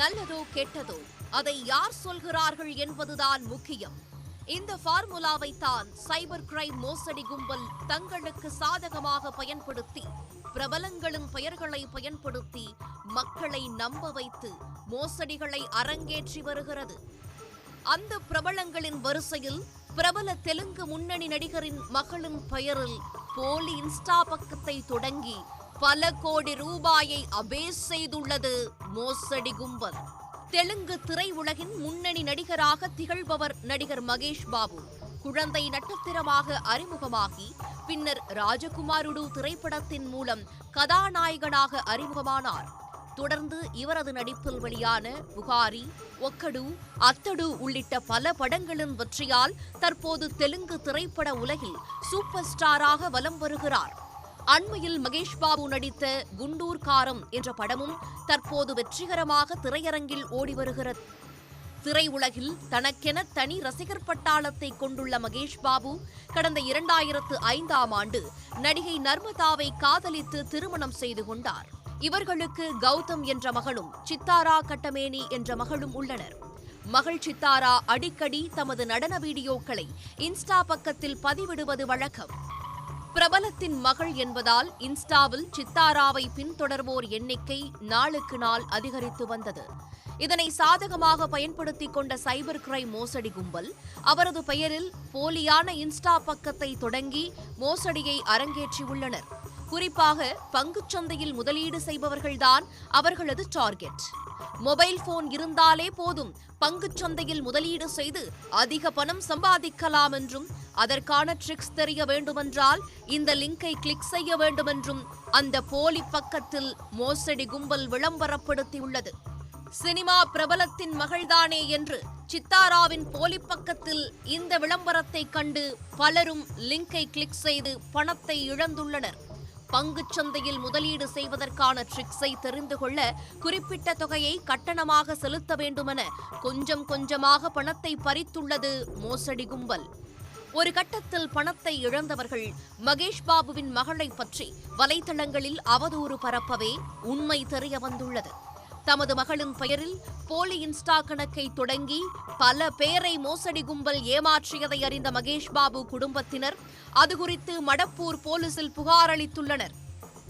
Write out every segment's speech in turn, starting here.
நல்லதோ கெட்டதோ அதை யார் சொல்கிறார்கள் என்பதுதான் முக்கியம். இந்த ஃபார்முலாவை தான் சைபர் கிரைம் மோசடி கும்பல் தங்களுக்கு சாதகமாக பயன்படுத்தி பிரபலங்களின் பெயர்களை பயன்படுத்தி மக்களை நம்ப வைத்து மோசடிகளை அரங்கேற்றி வருகிறது. அந்த பிரபலங்களின் வரிசையில் பிரபல தெலுங்கு முன்னணி நடிகரின் மகளின் பெயரில் போலி இன்ஸ்டா பக்கத்தை தொடங்கி பல கோடி ரூபாயை அபேஸ் செய்துள்ளது மோசடி கும்பல். தெலுங்கு திரையுலகின் முன்னணி நடிகராக திகழ்பவர் நடிகர் மகேஷ் பாபு. குழந்தை நட்சத்திரமாக அறிமுகமாகி பின்னர் ராஜகுமாருடு திரைப்படத்தின் மூலம் கதாநாயகனாக அறிமுகமானார். தொடர்ந்து இவரது நடிப்பில் வெளியான புகாரி ஒக்கடு அத்தடு உள்ளிட்ட பல படங்களின் வெற்றியால் தற்போது தெலுங்கு திரைப்பட உலகில் சூப்பர் ஸ்டாராக வலம் வருகிறார். அண்மையில் மகேஷ் பாபு நடித்த குண்டூர் காரம் என்ற படமும் தற்போது வெற்றிகரமாக திரையரங்கில் ஓடி வருகிறது திரையுலகில் தனக்கென தனி ரசிகர் பட்டாளத்தை கொண்டுள்ள மகேஷ் பாபு கடந்த இரண்டாயிரத்து ஐந்தாம் ஆண்டு நடிகை நர்மதாவை காதலித்து திருமணம் செய்து கொண்டார். இவர்களுக்கு கௌதம் என்ற மகளும் சித்தாரா கட்டமேனி என்ற மகளும் உள்ளனர். மகள் சித்தாரா அடிக்கடி தமது நடன வீடியோக்களை இன்ஸ்டா பக்கத்தில் பதிவிடுவது வழக்கம். பிரபலத்தின் மகள் என்பதால் இன்ஸ்டாவில் சித்தாராவை பின்தொடர்வோர் எண்ணிக்கை நாளுக்கு நாள் அதிகரித்து வந்தது. இதனை சாதகமாக பயன்படுத்திக் கொண்ட சைபர் கிரைம் மோசடி கும்பல் அவரது பெயரில் போலியான இன்ஸ்டா பக்கத்தை தொடங்கி மோசடியை அரங்கேற்றியுள்ளனர். குறிப்பாக பங்குச்சந்தையில் முதலீடு செய்பவர்கள்தான் அவர்களது டார்கெட். மொபைல் போன் இருந்தாலே போதும் பங்குச்சந்தையில் முதலீடு செய்து அதிக பணம் சம்பாதிக்கலாம் என்றும் அதற்கான ட்ரிக்ஸ் தெரிய வேண்டுமென்றால் இந்த லிங்கை கிளிக் செய்ய வேண்டுமென்றும் அந்த போலி பக்கத்தில் மோசடி கும்பல் விளம்பரப்படுத்தியுள்ளது. சினிமா பிரபலத்தின் மகள்தானே என்று சித்தாராவின் போலி பக்கத்தில் இந்த விளம்பரத்தை கண்டு பலரும் லிங்கை கிளிக் செய்து பணத்தை இழந்துள்ளனர். பங்குச் சந்தையில் முதலீடு செய்வதற்கான ட்ரிக்ஸை தெரிந்து கொள்ள குறிப்பிட்ட தொகையை கட்டணமாக செலுத்த வேண்டுமென கொஞ்சம் கொஞ்சமாக பணத்தை பறித்துள்ளது மோசடி கும்பல். ஒரு கட்டத்தில் பணத்தை இழந்தவர்கள் மகேஷ் பாபுவின் மகளை பற்றி வலைதளங்களில் அவதூறு பரப்பவே உண்மை தெரிய வந்துள்ளது. தமது மகளின் பெயரில் போலி இன்ஸ்டா கணக்கை தொடங்கி பல பேரை மோசடி கும்பல் ஏமாற்றியதை அறிந்த மகேஷ் பாபு குடும்பத்தினர் அது குறித்து மடப்பூர் போலீசில் புகார் அளித்துள்ளனர்.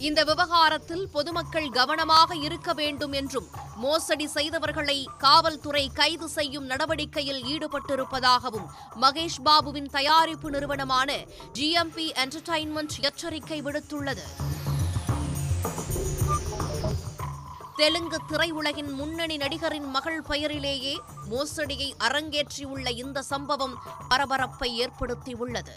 இந்த விவகாரத்தில் பொதுமக்கள் கவனமாக இருக்க வேண்டும் என்றும் மோசடி செய்தவர்களை காவல்துறை கைது செய்யும் நடவடிக்கையில் ஈடுபட்டிருப்பதாகவும் மகேஷ் பாபுவின் தயாரிப்பு நிறுவனமான ஜிஎம்பி என்டர்டைன்மெண்ட் எச்சரிக்கை விடுத்துள்ளது. தெலுங்கு திரையுலகின் முன்னணி நடிகரின் மகள் பெயரிலேயே மோசடியை அரங்கேற்றியுள்ள இந்த சம்பவம் பரபரப்பை ஏற்படுத்தியுள்ளது.